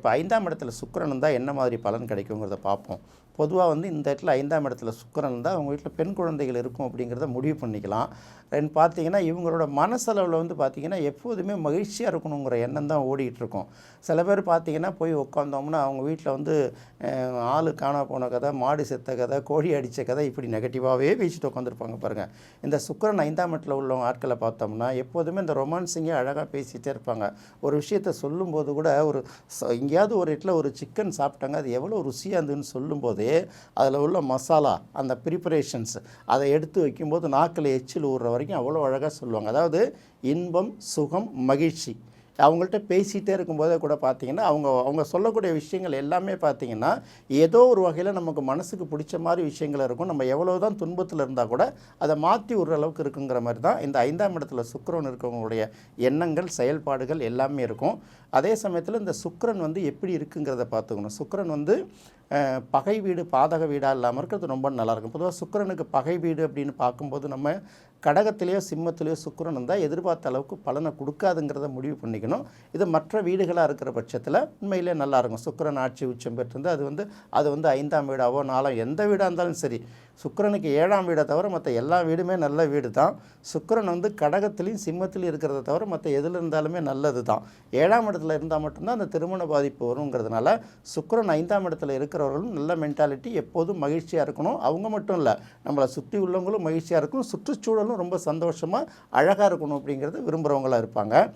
இப்போ ஐந்தாம் இடத்துல சுக்கரன் இருந்தால் என்ன மாதிரி பலன் கிடைக்குங்கிறத பார்ப்போம். பொதுவாக வந்து இந்த இடத்துல ஐந்தாம் இடத்துல சுக்கரன் இருந்தால் அவங்க வீட்டில் பெண் குழந்தைகள் இருக்கும் அப்படிங்கிறத முடிவு பண்ணிக்கலாம். ரெண்டு பார்த்தீங்கன்னா இவங்களோட மனசளவில் வந்து பார்த்தீங்கன்னா எப்போதுமே மகிழ்ச்சியாக இருக்கணுங்கிற எண்ணம் தான் ஓடிக்கிட்டு இருக்கும். சில பேர் பார்த்தீங்கன்னா போய் உட்காந்தோம்னா அவங்க வீட்டில் வந்து ஆள் ஆளு காணா போன கதை மாடு செத்த கதை கோழி அடித்த கதை இப்படி நெகட்டிவாகவே பேசிட்டு உட்காந்துருப்பாங்க பாருங்கள் இந்த சுக்கரன் ஐந்தாம் இடத்துல உள்ளவங்க ஆட்களை பார்த்தோம்னா எப்போதுமே இந்த ரொமான்ஸிங்கே அழகாக பேசிகிட்டே இருப்பாங்க. ஒரு விஷயத்தை சொல்லும்போது கூட ஒரு எங்கேயாவது ஒரு இடத்துல ஒரு சிக்கன் சாப்பிட்டாங்க அது எவ்வளோ ருசியாக இருந்ததுன்னு சொல்லும்போதே அதில் உள்ள மசாலா அந்த ப்ரிப்பரேஷன்ஸ் அதை எடுத்து வைக்கும்போது நாக்கில் எச்சில் ஊறுற வரைக்கும் அவ்வளோ அழகாக சொல்லுவாங்க. அதாவது இன்பம் சுகம் மகிழ்ச்சி. அவங்கள்ட்ட பேசிகிட்டே இருக்கும்போதே கூட பார்த்தீங்கன்னா அவங்க அவங்க சொல்லக்கூடிய விஷயங்கள் எல்லாமே பார்த்தீங்கன்னா ஏதோ ஒரு வகையில் நமக்கு மனசுக்கு பிடிச்ச மாதிரி விஷயங்கள் இருக்கும். நம்ம எவ்வளோ தான் துன்பத்தில் இருந்தால் கூட அதை மாற்றி விடுற அளவுக்கு இருக்குங்கிற மாதிரி தான் இந்த ஐந்தாம் இடத்துல சுக்கரன் இருக்கவங்களுடைய எண்ணங்கள் செயல்பாடுகள் எல்லாமே இருக்கும். அதே சமயத்தில் இந்த சுக்கரன் வந்து எப்படி இருக்குங்கிறத பார்த்துக்கணும். சுக்கரன் வந்து பகை வீடு பாதக வீடாக இல்லாமல் இருக்கிறது ரொம்ப நல்லாயிருக்கும் பொதுவாக சுக்கரனுக்கு பகை வீடு அப்படின்னு பார்க்கும்போது நம்ம கடகத்திலேயோ சிம்மத்திலேயோ சுக்கரன் இருந்தால் எதிர்பார்த்த அளவுக்கு பலனை கொடுக்காதுங்கிறத முடிவு பண்ணிக்கணும். இது மற்ற வீடுகளாக இருக்கிற பட்சத்தில் உண்மையிலே நல்லா இருக்கும். சுக்கிரன் ஆட்சி உச்சம் பெற்றிருந்து அது வந்து அது வந்து ஐந்தாம் வீடாவோ நாலாம் எந்த வீடாக இருந்தாலும் சரி சுக்கரனுக்கு ஏழாம் வீடை தவிர மற்ற எல்லா வீடுமே நல்ல வீடு தான் சுக்கரன் வந்து கடகத்திலையும் சிம்மத்திலையும் இருக்கிறத தவிர மற்ற எதில் இருந்தாலுமே நல்லது தான் ஏழாம் இடத்துல இருந்தால் மட்டும்தான் அந்த திருமண பாதிப்பு வருங்கிறதுனால சுக்கரன் ஐந்தாம் இடத்துல இருக்கிறவர்களும் நல்ல மென்டாலிட்டி எப்போதும் மகிழ்ச்சியாக இருக்கணும். அவங்க மட்டும் இல்லை நம்மளை சுற்றி உள்ளவங்களும் மகிழ்ச்சியாக இருக்கணும். சுற்றுச்சூழலும் ரொம்ப சந்தோஷமாக அழகாக இருக்கணும் அப்படிங்கிறது விரும்புகிறவங்களாக இருப்பாங்க.